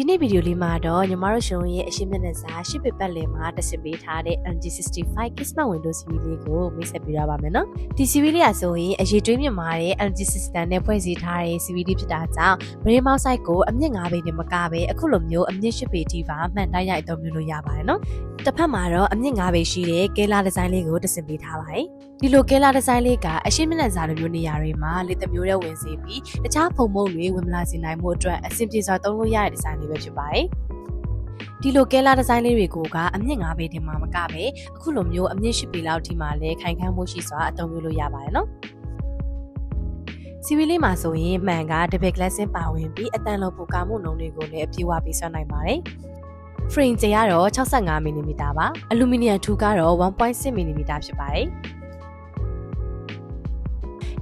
ဒီနေ့ဗီဒီယိုလေးမှာတော့ညီမတို့ရှင်ရဲ့အရှိမျက်နှာစာရှစ်ပေပတ်လည်မှာတက်ဆင်ပေးထားတဲ့ LG65 Kismet Windows series လေးကိုမိတ်ဆက်ပြရပါမယ်နော်ဒီ series လေးကဆိုရင်အရေးတွေးမြင့်မာတဲ့ LG system နဲ့ဖွဲ့စည်းထားတဲ့ series လေးဖြစ်တာကြောင့် brain mouse site ကိုအမြင့်9ပေနဲ့မကပဲအခုလိုမျိုးအမြင့်10ပေထိပါမှန်တိုက်ရိုက်အသုံးပြုလို့ရပါတယ်နော် တစ်ဖက်မှာတော့အမြင့်9ပေရှိတဲ့ကဲလာဒီဇိုင်းလေးကိုတက်ဆင်ပေးထားပါတယ်ဒီလိုကဲလာဒီဇိုင်းလေးကအရှိမျက်နှာစာလိုမျိုးနေရာတွေမှာလက်သမျိုးနဲ့ဝင်စေပြီးတခြားဖုံမုံတွေဝင်မလာစေနိုင်မှုအတွက်အဆင်ပြေစွာသုံးလို့ရတဲ့ဒီဇိုင်းလေးပဲဖြစ်ပါတယ်ဒီလိုကဲလာဒီဇိုင်းလေးတွေကိုကအမြင့်9ပေတင်မှာမကပဲအခုလိုမျိုးအမြင့်10ပေလောက်ထိမှလည်းခိုင်ခန့်မှုရှိစွာအသုံးပြုလို့ရပါတယ်နော်စီဗီလေးမှာဆိုရင်မှန်ကတပည့်ကလပ်စင်ပါဝင်ပြီးအတန်လုံးပူကာမှုနှုံတွေကိုလည်းအပြည့်အဝပေးဆွမ်းနိုင်ပါတယ်။ frame ကျကတော့ 65mm ပါ။ aluminum ထူကတော့ 1.6mm ဖြစ်ပါတယ်။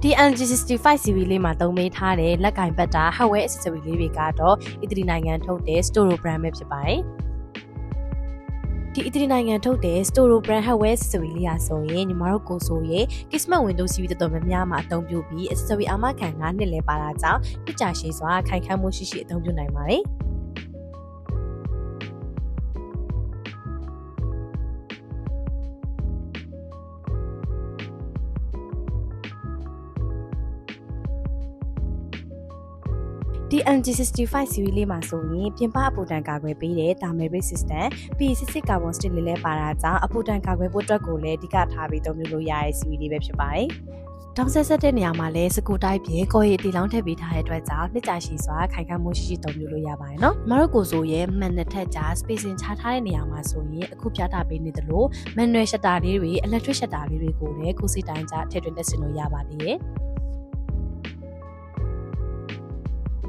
ဒီ LG65 series လေးမှာသုံးပေးထားတဲ့လက်ကင်ပတ်တာ hardware accessory လေးတွေကတော့ Italy နိုင်ငံထုတ်တဲ့ Storo brand ပဲဖြစ်ပါတယ်။ဒီ Italy နိုင်ငံထုတ်တဲ့ Storo brand hardware accessory လေးဟာဆိုရင်ညီမတို့ကိုဆိုရဲ့ Kismet Windows series တော်တော်များများမှာအသုံးပြုပြီး accessory အာမခံ9နှစ်လဲပါတာကြောင့်ပြကြရှည်စွာခိုင်ခန့်မှုရှိရှိအသုံးပြုနိုင်ပါတယ်။ ဒီ MG65 series လေးမှာဆိုရင်ပြင်ပအပူတန်ကာကွယ်ပေးတဲ့ thermal system ပြီးစစ်စစ်ကာဗွန်စတစ်လေးလည်းပါတာကြောင့်အပူတန်ကာကွယ်ဖို့အတွက်ကိုလည်းအဓိကထားပြီးသုံးလို့ရတဲ့ series လေးပဲဖြစ်ပါတယ်။တောင်ဆက်ဆက်တဲ့နေရာမှာလည်းစကူတိုက်ပြေကိုရီတီလောင်းထည့်ပေးထားတဲ့အတွက်ကြောင့်နှစ်ကြာရှည်စွာခိုင်ခန့်မှုရှိရှိသုံးလို့ရပါတယ်နော်။မတို့ကိုဆိုရဲမှန်နှစ်ထက်ကြာ spacing ချထားတဲ့နေရာမှာဆိုရင်အခုပြတာပေးနေသလို manual shutter လေးတွေ electric shutter လေးတွေကိုလည်းကိုစီတိုင်းကြထည့်သွင်းတက်ဆင်လို့ရပါသေးတယ်။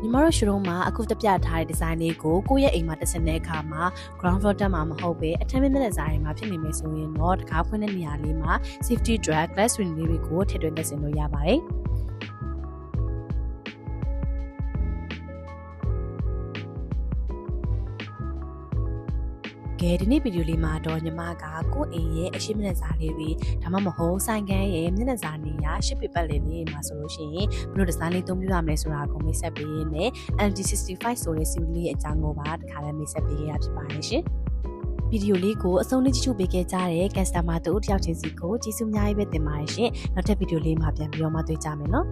ညီမတို့ရှုံးမှာအခုတပြထားတဲ့ဒီဇိုင်းလေးကိုကိုယ့်ရဲ့အိမ်မှာတက်ဆင်တဲ့အခါမှာ ground floor တက်မှာမဟုတ်ပဲအထက်မြင့်တဲ့ဇိုင်းမှာဖြစ်နေမယ်ဆိုရင်တော့တကားဖွင့်တဲ့နေရာလေးမှာ safety drag glass window လေးတွေကိုထည့်သွင်းတက်ဆင်လို့ရပါတယ်။ ကဲဒီနေ့ဗီဒီယိုလေးမှာတော့ညီမကကိုယ့်အိမ်ရဲ့အရှိမျက်နှာစာလေးတွေဒါမှမဟုတ်ဆိုင်ကန်းရဲ့မျက်နှာစာနေရာရှစ်ပေပတ်လေးလေးမှာဆိုလို့ရှိရင်ဘယ်လိုဒီဇိုင်းလေးသုံးပြရမလဲဆိုတာကိုမိတ်ဆက်ပေးရင်းနဲ့ LD65 ဆိုတဲ့ series လေးရဲ့အကြောင်းကိုပါတခါလည်းမိတ်ဆက်ပေးရဖြစ်ပါတယ်ရှင်ဗီဒီယိုလေးကိုအဆုံးထိကြည့်ရှုပေးခဲ့ကြတဲ့ customer တို့တယောက်ချင်းစီကိုကျေးဇူးအများကြီးပဲတင်ပါတယ်ရှင်နောက်ထပ်ဗီဒီယိုလေးမှာပြန်ပြီးတော့မှတွေ့ကြမယ်နော်